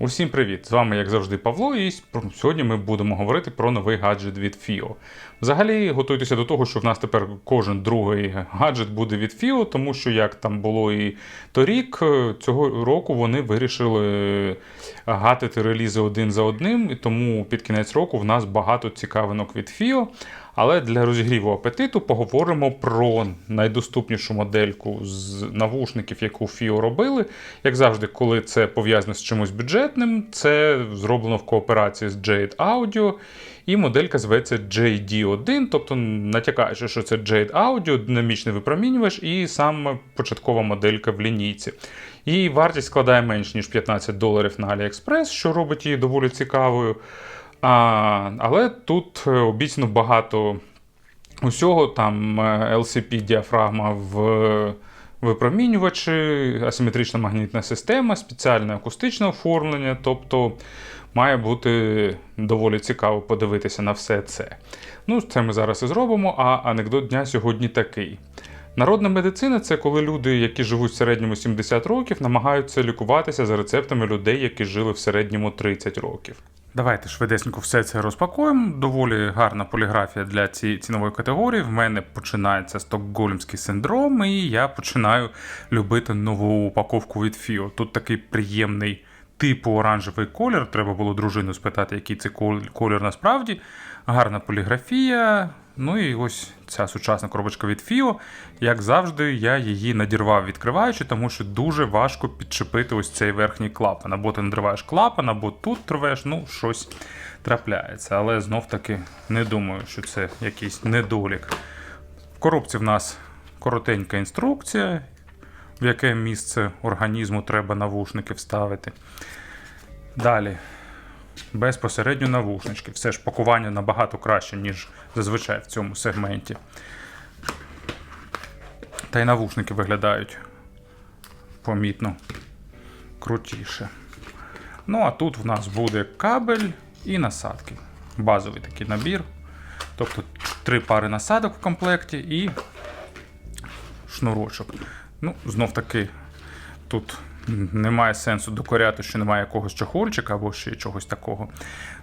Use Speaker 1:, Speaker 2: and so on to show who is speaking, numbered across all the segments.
Speaker 1: Усім привіт! З вами, як завжди, Павло, і сьогодні ми будемо говорити про новий гаджет від FIO. Взагалі, готуйтеся до того, що в нас тепер кожен другий гаджет буде від FIO, тому що як там було і торік, цього року вони вирішили гатити релізи один за одним, і тому під кінець року в нас багато цікавинок від FIO. Але для розігріву апетиту поговоримо про найдоступнішу модельку з навушників, яку FIO робили. Як завжди, коли це пов'язано з чимось бюджетним, це зроблено в кооперації з Jade Audio. І моделька зветься JD1, тобто натякаючи, що це Jade Audio, динамічний випромінювач і саме початкова моделька в лінійці. Її вартість складає менш ніж 15 доларів на AliExpress, що робить її доволі цікавою. А, Але тут е, обіцяно багато усього. Там LCP діафрагма в випромінювачі, асиметрична магнітна система, спеціальне акустичне оформлення. Тобто має бути доволі цікаво подивитися на все це. Ну, це ми зараз і зробимо. А анекдот дня сьогодні такий. Народна медицина це коли люди, які живуть в середньому 70 років, намагаються лікуватися за рецептами людей, які жили в середньому 30 років. Давайте швидесенько все це розпакуємо. Доволі гарна поліграфія для цієї цінової категорії. В мене починається стокгольмський синдром, і я починаю любити нову упаковку від Фіо. Тут такий приємний типу оранжевий колір. Треба було дружину спитати, який це колір насправді. Гарна поліграфія. Ну і ось ця сучасна коробочка від FIO. Як завжди, я її надірвав відкриваючи, тому що дуже важко підчепити ось цей верхній клапан. Або ти надриваєш клапан, або тут рвеш, ну щось трапляється. Але знов таки не думаю, що це якийсь недолік. В коробці в нас коротенька інструкція, в яке місце організму треба навушники вставити. Далі безпосередньо навушнички. Все ж пакування набагато краще, ніж зазвичай в цьому сегменті. Та й навушники виглядають помітно крутіше. Ну, а тут в нас буде кабель і насадки. Базовий такий набір. Тобто три пари насадок в комплекті і шнурочок. Ну, знов таки, тут немає сенсу докоряти, що немає якогось чохольчика або ще чогось такого.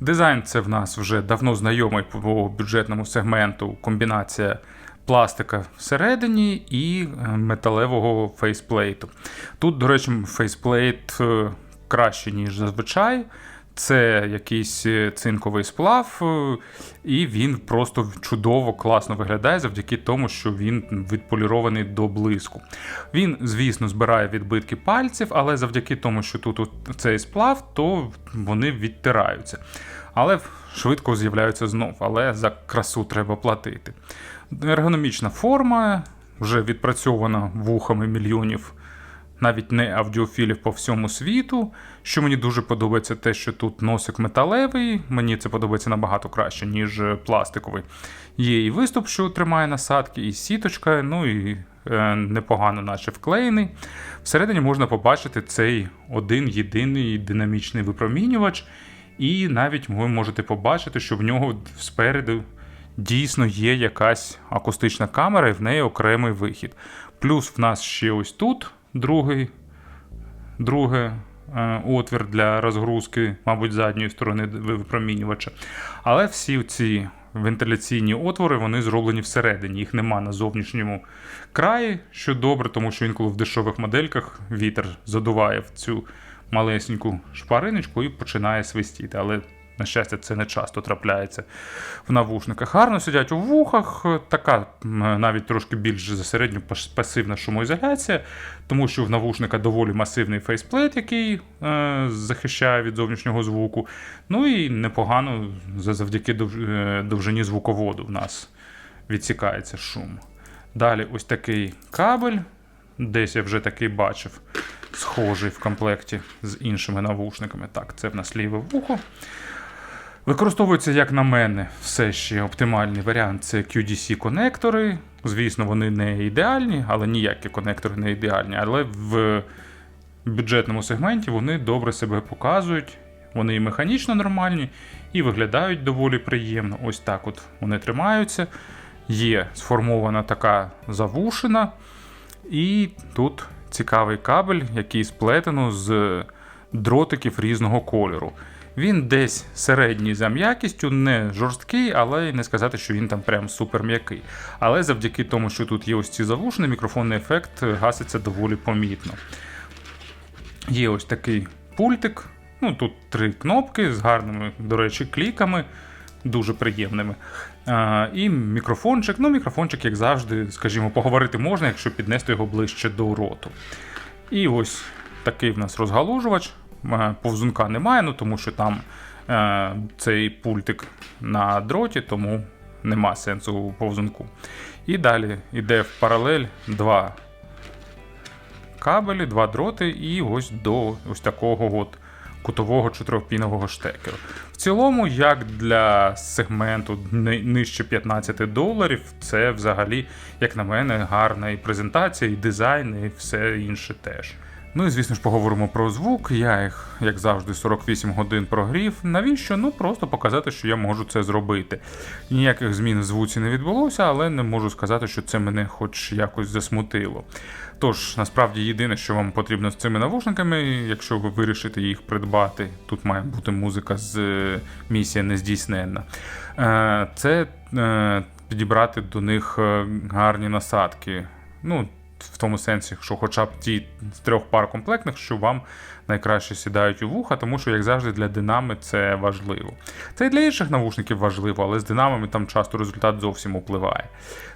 Speaker 1: Дизайн це в нас вже давно знайомий по бюджетному сегменту комбінація пластика всередині і е, металевого фейсплейту. Тут, до речі, фейсплейт е, краще, ніж зазвичай. Це якийсь е, цинковий сплав, е, і він просто чудово, класно виглядає завдяки тому, що він відполірований до блиску. Він, звісно, збирає відбитки пальців, але завдяки тому, що тут цей сплав, то вони відтираються. Але швидко з'являються знов, але за красу треба платити. Ергономічна форма вже відпрацьована вухами мільйонів навіть не аудіофілів по всьому світу. Що мені дуже подобається, те, що тут носик металевий, мені це подобається набагато краще, ніж пластиковий. Є і виступ, що тримає насадки, і сіточка, ну і е, непогано, наче вклеєний. Всередині можна побачити цей один єдиний динамічний випромінювач, і навіть ви можете побачити, що в нього спереду. Дійсно є якась акустична камера і в неї окремий вихід. Плюс в нас ще ось тут другий, другий е, отвір для розгрузки, мабуть, задньої сторони випромінювача. Але всі ці вентиляційні отвори вони зроблені всередині. Їх нема на зовнішньому краї, що добре, тому що інколи в дешевих модельках вітер задуває в цю малесеньку шпариночку і починає свистіти. Але на щастя, це не часто трапляється в навушниках. Гарно сидять у вухах, така навіть трошки більш за середню пасивна шумоізоляція, тому що в навушника доволі масивний фейсплейт, який е, захищає від зовнішнього звуку. Ну і непогано завдяки е, довжині звуководу в нас відсікається шум. Далі ось такий кабель. Десь я вже такий бачив, схожий в комплекті з іншими навушниками. Так, це в нас ліве вухо. Використовується, як на мене, все ще оптимальний варіант це QDC-конектори. Звісно, вони не ідеальні, але ніякі конектори не ідеальні. Але в бюджетному сегменті вони добре себе показують, вони і механічно нормальні, і виглядають доволі приємно. Ось так от вони тримаються. Є сформована така завушина. І тут цікавий кабель, який сплетено з дротиків різного кольору. Він десь середній за м'якістю, не жорсткий, але й не сказати, що він там прям супер м'який. Але завдяки тому, що тут є ось ці завушини, мікрофонний ефект гаситься доволі помітно. Є ось такий пультик. Ну, тут три кнопки з гарними, до речі, кліками, дуже приємними. А, і мікрофончик. Ну, мікрофончик, як завжди, скажімо, поговорити можна, якщо піднести його ближче до роту. І ось такий в нас розгалужувач. Е, Повзунка немає, ну тому що там е, цей пультик на дроті, тому нема сенсу у повзунку. І далі йде в паралель два кабелі, два дроти, і ось до ось такого от кутового чотирьохпінового штекеру. В цілому, як для сегменту нижче 15 доларів, це взагалі, як на мене, гарна і презентація, і дизайн, і все інше теж. Ну і звісно ж поговоримо про звук. Я їх, як завжди, 48 годин прогрів. Навіщо? Ну просто показати, що я можу це зробити. Ніяких змін в звуці не відбулося, але не можу сказати, що це мене хоч якось засмутило. Тож, насправді, єдине, що вам потрібно з цими навушниками, якщо ви вирішите їх придбати, тут має бути музика з е, місія нездійсненна. е, Це е, підібрати до них гарні насадки. Ну, в тому сенсі, що хоча б ті з трьох пар комплектних, що вам найкраще сідають у вуха, тому що, як завжди, для динами це важливо. Це і для інших навушників важливо, але з динамами там часто результат зовсім впливає.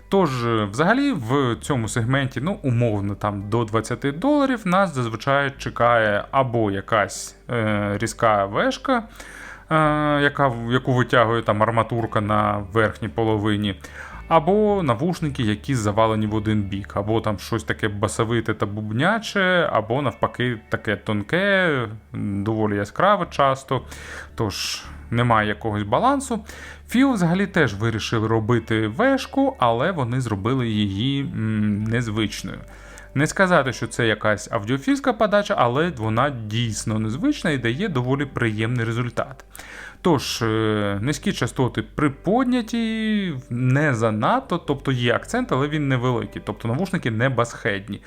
Speaker 1: Тож, е, взагалі, в цьому сегменті, ну, умовно, там до 20 доларів нас зазвичай чекає або якась е, різка вешка, е, яка, яку витягує там арматурка на верхній половині. Або навушники, які завалені в один бік, або там щось таке басовите та бубняче, або навпаки таке тонке, доволі яскраве часто. Тож немає якогось балансу. Фіо взагалі теж вирішили робити вешку, але вони зробили її м, незвичною. Не сказати, що це якась аудіофільська подача, але вона дійсно незвична і дає доволі приємний результат. Тож, е, низькі частоти приподняті, не занадто, тобто є акцент, але він невеликий, тобто навушники не басхедні.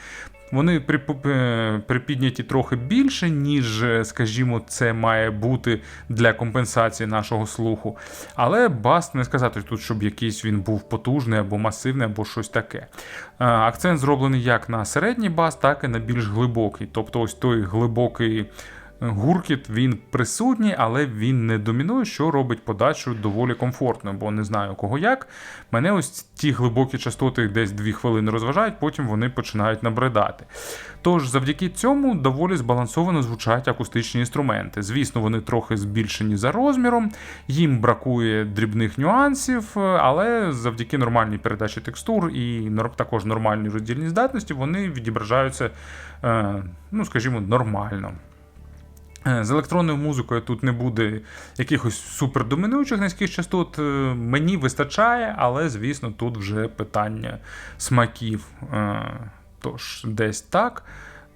Speaker 1: Вони е, припідняті трохи більше, ніж, е, скажімо, це має бути для компенсації нашого слуху. Але бас не сказати тут, щоб якийсь він був потужний або масивний, або щось таке. Е, Акцент зроблений як на середній бас, так і на більш глибокий. Тобто, ось той глибокий гуркіт він присутній, але він не домінує, що робить подачу доволі комфортною, бо не знаю кого як. Мене ось ті глибокі частоти десь 2 хвилини розважають, потім вони починають набридати. Тож завдяки цьому доволі збалансовано звучать акустичні інструменти. Звісно, вони трохи збільшені за розміром, їм бракує дрібних нюансів, але завдяки нормальній передачі текстур і також нормальній роздільній здатності вони відображаються, е, ну скажімо, нормально. Е, З електронною музикою тут не буде якихось супердомінуючих низьких частот. Е, Мені вистачає, але, звісно, тут вже питання смаків. Е, Тож, десь так.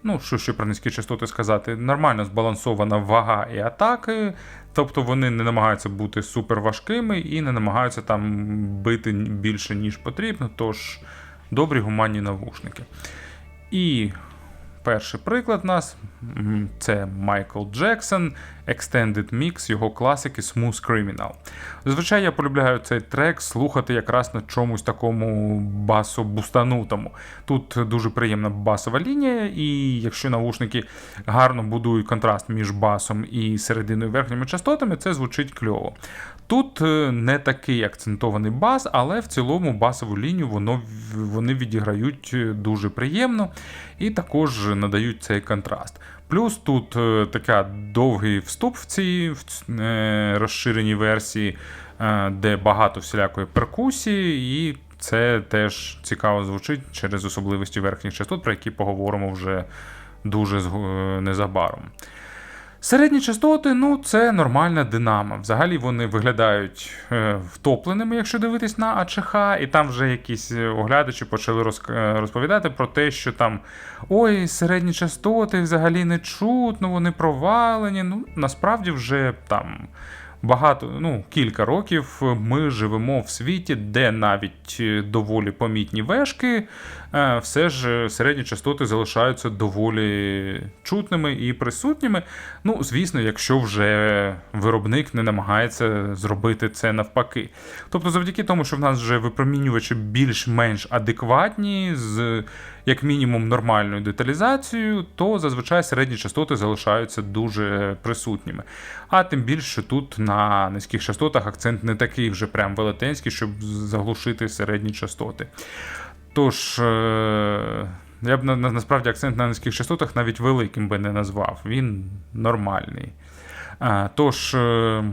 Speaker 1: Ну, що ще про низькі частоти сказати? Нормально збалансована вага і атаки. Тобто вони не намагаються бути суперважкими і не намагаються там бити більше, ніж потрібно. Тож добрі гуманні навушники. І Перший приклад у нас це Майкл Джексон, Extended Mix, його класики Smooth Criminal. Зазвичай я полюбляю цей трек слухати якраз на чомусь такому басо-бустанутому. Тут дуже приємна басова лінія, і якщо навушники гарно будують контраст між басом і серединою верхніми частотами, це звучить кльово. Тут е, не такий акцентований бас, але в цілому басову лінію воно, вони відіграють е, дуже приємно і також надають цей контраст. Плюс тут е, така довгий вступ в цій е, розширеній версії, е, де багато всілякої перкусії, і це теж цікаво звучить через особливості верхніх частот, про які поговоримо вже дуже незабаром. Середні частоти, ну це нормальна динамо. Взагалі вони виглядають е, втопленими, якщо дивитись на АЧХ, і там вже якісь е, оглядачі почали е, розповідати про те, що там ой, середні частоти взагалі не чутно, вони провалені. Ну насправді вже там багато, ну, кілька років ми живемо в світі, де навіть е, доволі помітні вешки, е, все ж середні частоти залишаються доволі чутними і присутніми. Ну, звісно, якщо вже виробник не намагається зробити це навпаки. Тобто, завдяки тому, що в нас вже випромінювачі більш-менш адекватні, з як мінімум нормальною деталізацією, то зазвичай середні частоти залишаються дуже присутніми. А тим більше, тут на низьких частотах акцент не такий вже прям велетенський, щоб заглушити середні частоти. Тож, е, я б на, на- насправді акцент на низьких частотах навіть великим би не назвав. Він нормальний. А, Тож, е,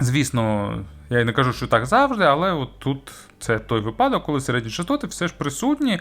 Speaker 1: звісно, я й не кажу, що так завжди, але от тут це той випадок, коли середні частоти все ж присутні.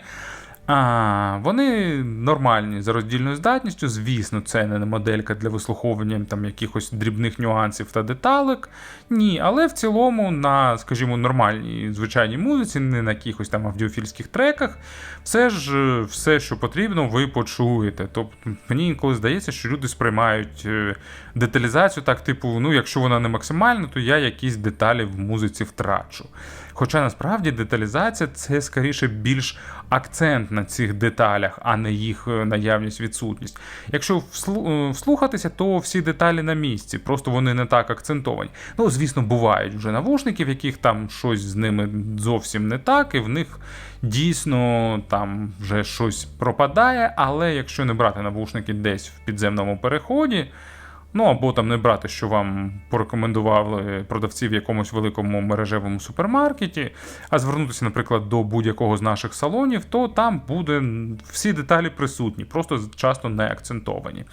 Speaker 1: А, вони нормальні за роздільною здатністю. Звісно, це не моделька для вислуховування там якихось дрібних нюансів та деталек. Ні, але в цілому на, скажімо, нормальній звичайній музиці, не на якихось там аудіофільських треках, все ж все, що потрібно, ви почуєте. Тобто мені інколи здається, що люди сприймають е, деталізацію так, типу, ну, якщо вона не максимальна, то я якісь деталі в музиці втрачу. Хоча насправді деталізація це скоріше більш акцент на цих деталях, а не їх е, наявність, відсутність. Якщо е, вслухатися, то всі деталі на місці, просто вони не так акцентовані. Ну, звісно, бувають вже навушники, в яких там щось з ними зовсім не так, і в них дійсно там вже щось пропадає. Але якщо не брати навушники десь в підземному переході, Ну або там не брати, що вам порекомендували продавці в якомусь великому мережевому супермаркеті, а звернутися, наприклад, до будь-якого з наших салонів, то там буде всі деталі присутні, просто часто не акцентовані.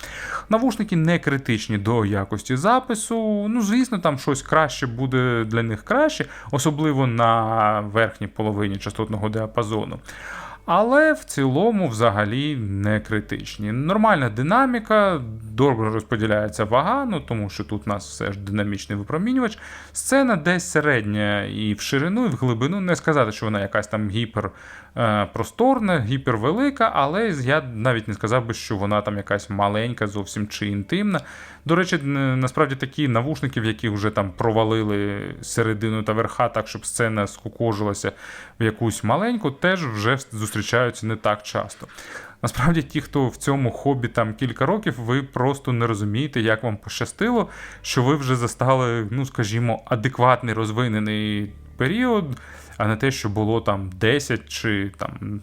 Speaker 1: Навушники не критичні до якості запису. Ну, звісно, там щось краще буде для них краще, особливо на верхній половині частотного діапазону. Але в цілому взагалі не критичні. Нормальна динаміка, добре розподіляється вага, ну тому що тут у нас все ж динамічний випромінювач. Сцена десь середня і в ширину, і в глибину. Не сказати, що вона якась там гіпер е, гіпервелика, але я навіть не сказав би, що вона там якась маленька, зовсім чи інтимна. До речі, насправді такі навушники, в яких вже там провалили середину та верха, так щоб сцена скукожилася в якусь маленьку, теж вже зустрічаються не так часто. Насправді, ті, хто в цьому хобі там кілька років, ви просто не розумієте, як вам пощастило, що ви вже застали, ну скажімо, адекватний розвинений період, а не те, що було там 10 чи там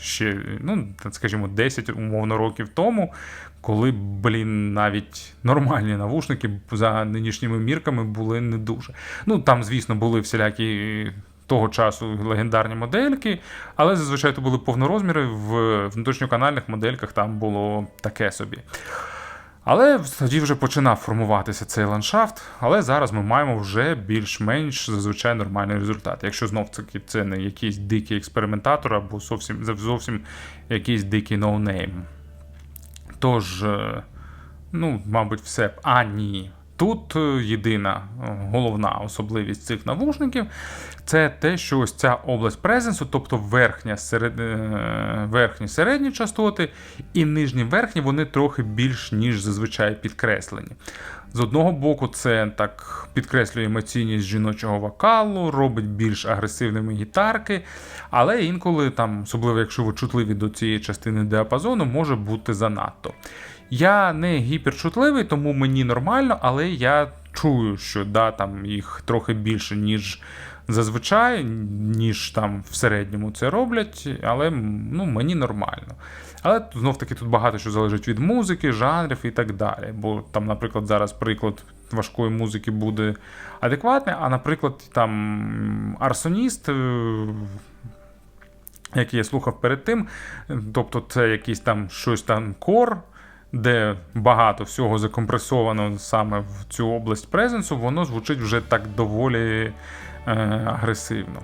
Speaker 1: ще, ну, скажімо, 10 умовно років тому, коли, блін, навіть нормальні навушники за нинішніми мірками були не дуже. Ну, там, звісно, були всілякі. Того часу легендарні модельки, але зазвичай то були повнорозміри. В внутрішньоканальних модельках там було таке собі. Але тоді вже починав формуватися цей ландшафт, але зараз ми маємо вже більш-менш зазвичай нормальний результат. Якщо знов таки це не якийсь дикий експериментатор або зовсім, зовсім якийсь дикий ноунейм. Тож, е, ну, мабуть, все. А, ні. Тут е, єдина е, головна особливість цих навушників це те, що ось ця область презенсу, тобто верхня, серед... е, верхні середні частоти і нижні верхні, вони трохи більш ніж зазвичай підкреслені. З одного боку, це так підкреслює емоційність жіночого вокалу, робить більш агресивними гітарки, але інколи, там, особливо якщо ви чутливі до цієї частини діапазону, може бути занадто. Я не гіперчутливий, тому мені нормально, але я чую, що да, там їх трохи більше, ніж зазвичай, ніж там в середньому це роблять, але ну, мені нормально. Але знов таки тут багато що залежить від музики, жанрів і так далі. Бо там, наприклад, зараз приклад важкої музики буде адекватний, а, наприклад, там арсоніст. е, Який я слухав перед тим, тобто це якийсь там щось там кор, де багато всього закомпресовано саме в цю область презенсу, воно звучить вже так доволі е, агресивно.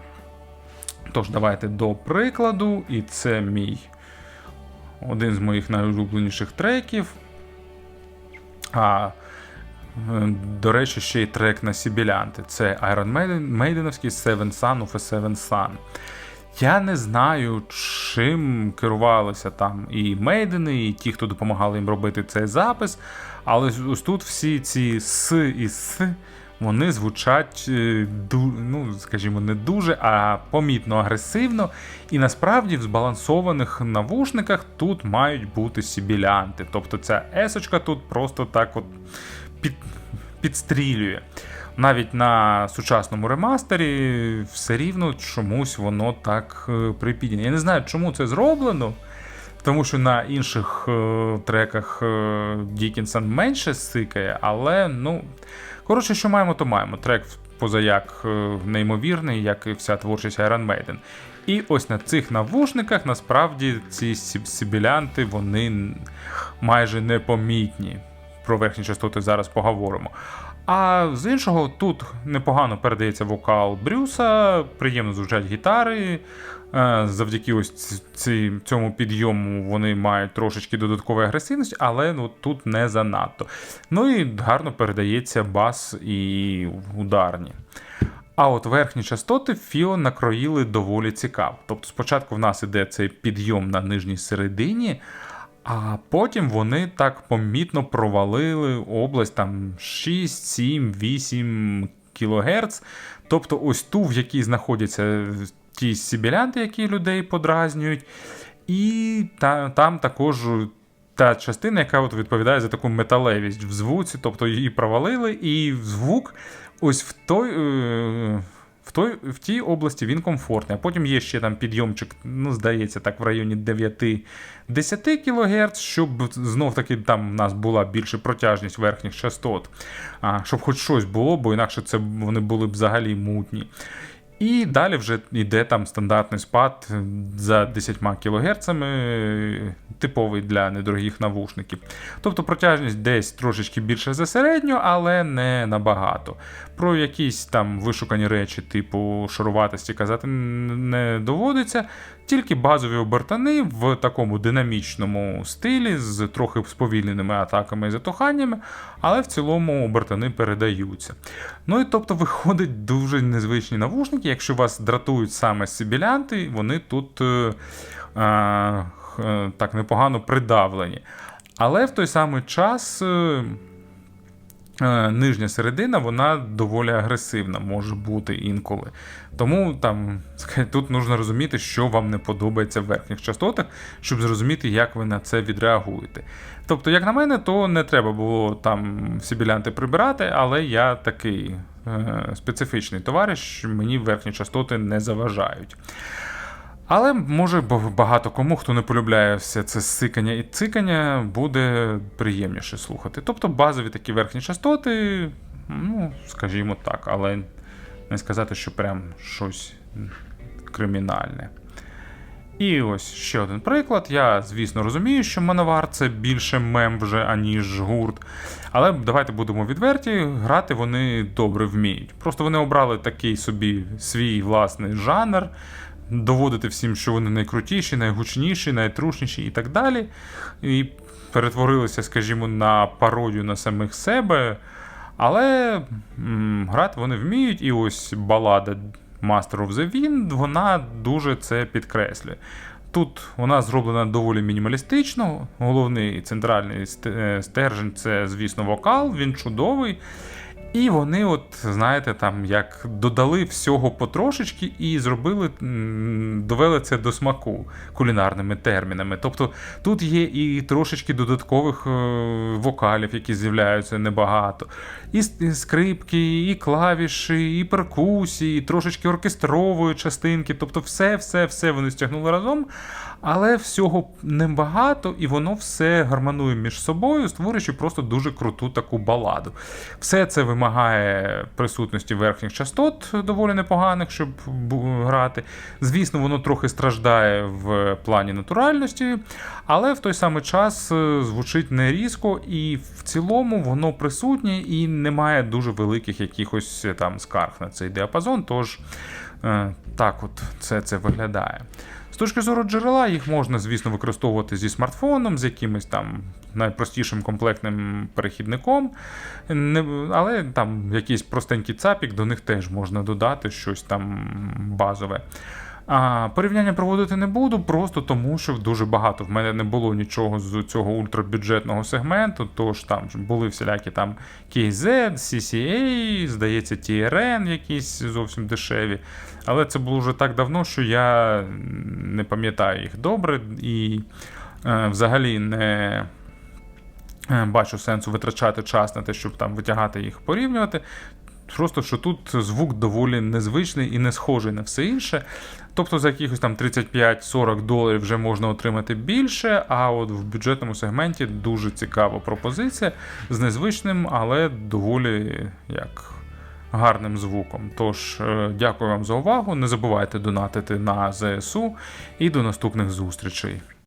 Speaker 1: Тож, давайте до прикладу, і це мій один з моїх найулюбленіших треків. А, е, до речі, ще й трек на Сібілянти. Це Iron Maiden, Maiden'овський Seven Sun of a Seven Sun. Я не знаю, чим керувалися там і мейдени, і ті, хто допомагали їм робити цей запис. Але ось тут всі ці с і с. Вони звучать, е, ну, скажімо, не дуже, а помітно агресивно. І насправді в збалансованих навушниках тут мають бути сібілянти. Тобто ця есочка тут просто так от під, підстрілює. Навіть на сучасному ремастері все рівно чомусь воно так е. Я не знаю, чому це зроблено. Тому що на інших е, треках е, Дікінсон менше сикає, але ну. Коротше, що маємо, то маємо. Трек позаяк е, неймовірний, як і вся творчість Iron Maiden. І ось на цих навушниках насправді ці сібілянти вони майже непомітні. Про верхні частоти зараз поговоримо. А з іншого, тут непогано передається вокал Брюса, приємно звучать гітари. Е, Завдяки ось ці- цьому підйому вони мають трошечки додаткової агресивності, але ну, тут не занадто. Ну і гарно передається бас і ударні. А от верхні частоти Фіо накроїли доволі цікаво.Тобто спочатку в нас іде цей підйом на нижній середині, а потім вони так помітно провалили область там 6, 7, 8 кГц. Тобто ось ту, в якій знаходяться ті сібілянти, які людей подразнюють, і та, там також та частина, яка от відповідає за таку металевість в звуці, тобто її провалили, і звук ось в той. Е- в, той, в тій області він комфортний, а потім є ще там підйомчик, ну, здається, так, в районі 9-10 кГц, щоб знов таки там в нас була більша протяжність верхніх частот, а, щоб хоч щось було, бо інакше це вони були б взагалі мутні. І далі вже йде там стандартний спад за 10 кГц, типовий для недорогих навушників. Тобто протяжність десь трошечки більше за середню, але не набагато. Про якісь там вишукані речі, типу шаруватості казати не доводиться. Тільки базові обертани в такому динамічному стилі з трохи сповільненими атаками і затуханнями, але в цілому обертани передаються. Ну і тобто виходить дуже незвичні навушники. Якщо вас дратують саме сибілянти, вони тут е, е, так непогано придавлені. Але в той самий час. е, е, Нижня середина, вона доволі агресивна може бути інколи. Тому там тут нужно розуміти, що вам не подобається в верхніх частотах, щоб зрозуміти, як ви на це відреагуєте. Тобто, як на мене, то не треба було там сібілянти прибирати, але я такий е, специфічний товариш, мені верхні частоти не заважають. Але може багато кому, хто не полюбляє все це сикання і цикання, буде приємніше слухати. Тобто базові такі верхні частоти, ну, скажімо так, але не сказати, що прям щось кримінальне. І ось ще один приклад. Я, звісно, розумію, що Мановар це більше мем вже, аніж гурт. Але давайте будемо відверті, грати вони добре вміють. Просто вони обрали такий собі свій власний жанр, доводити всім, що вони найкрутіші, найгучніші, найтрушніші і так далі. І перетворилися, скажімо, на пародію на самих себе. Але м, грати вони вміють, і ось балада Master of the Wind, вона дуже це підкреслює. Тут вона зроблена доволі мінімалістично. Головний центральний е, стержень це, звісно, вокал, він чудовий. І вони, от, знаєте, там як додали всього потрошечки і зробили, довели це до смаку кулінарними термінами. Тобто тут є і трошечки додаткових е, вокалів, які з'являються небагато. І скрипки, і клавіші, і перкусії, і трошечки оркестрової частинки. Тобто, все, все, все вони стягнули разом. Але всього небагато, і воно все гармонує між собою, створюючи просто дуже круту таку баладу. Все це вимагає присутності верхніх частот доволі непоганих, щоб грати. Звісно, воно трохи страждає в плані натуральності, але в той самий час е, звучить не різко, і в цілому воно присутнє і немає дуже великих якихось е, там скарг на цей діапазон. Тож е, так от це, це виглядає. З точки зору джерела, їх можна, звісно, використовувати зі смартфоном, з якимось там найпростішим комплектним перехідником. Але там якийсь простенький цапік, до них теж можна додати щось там базове. А порівняння проводити не буду, просто тому що дуже багато. В мене не було нічого з цього ультрабюджетного сегменту. Тож там були всілякі там KZ, CCA, здається, TRN якісь зовсім дешеві. Але це було вже так давно, що я не пам'ятаю їх добре і е, взагалі не. е, Бачу сенсу витрачати час на те, щоб там витягати їх порівнювати. Просто що тут звук доволі незвичний і не схожий на все інше. Тобто за якихось там 35-40 доларів вже можна отримати більше, а от в бюджетному сегменті дуже цікава пропозиція з незвичним, але доволі як гарним звуком. Тож, е, дякую вам за увагу. Не забувайте донатити на ЗСУ і до наступних зустрічей.